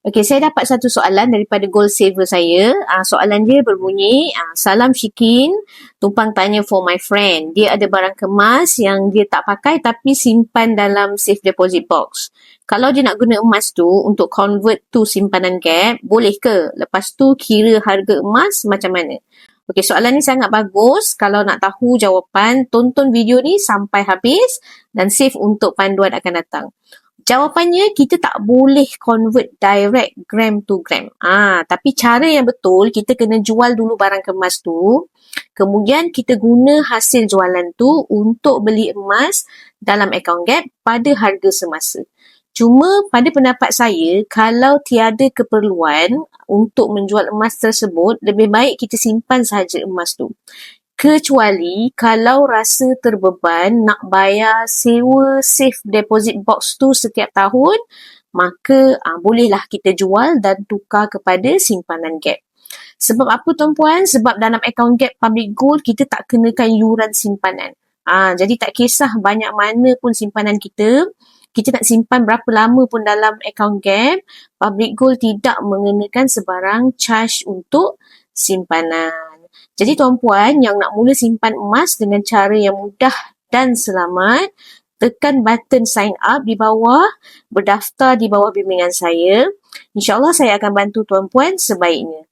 Okey, saya dapat satu soalan daripada Gold Saver saya. Uh, soalan dia berbunyi, uh, Salam Shikin, tumpang tanya for my friend. Dia ada barang kemas yang dia tak pakai tapi simpan dalam safe deposit box. Kalau dia nak guna emas tu untuk convert tu simpanan gap, boleh ke? Lepas tu kira harga emas macam mana? Okey, soalan ni sangat bagus. Kalau nak tahu jawapan, tonton video ni sampai habis dan save untuk panduan akan datang. Jawapannya kita tak boleh convert direct gram to gram. Ah, tapi cara yang betul kita kena jual dulu barang kemas tu. Kemudian kita guna hasil jualan tu untuk beli emas dalam account gap pada harga semasa. Cuma pada pendapat saya, kalau tiada keperluan untuk menjual emas tersebut, lebih baik kita simpan sahaja emas tu kecuali kalau rasa terbeban nak bayar sewa safe deposit box tu setiap tahun maka uh, bolehlah kita jual dan tukar kepada simpanan gap. Sebab apa tuan-puan? Sebab dalam account gap public gold kita tak kenakan yuran simpanan. Ah, jadi tak kisah banyak mana pun simpanan kita, kita nak simpan berapa lama pun dalam account gap, public gold tidak mengenakan sebarang charge untuk simpanan. Jadi tuan-puan yang nak mula simpan emas dengan cara yang mudah dan selamat, tekan button sign up di bawah, berdaftar di bawah bimbingan saya. InsyaAllah saya akan bantu tuan-puan sebaiknya.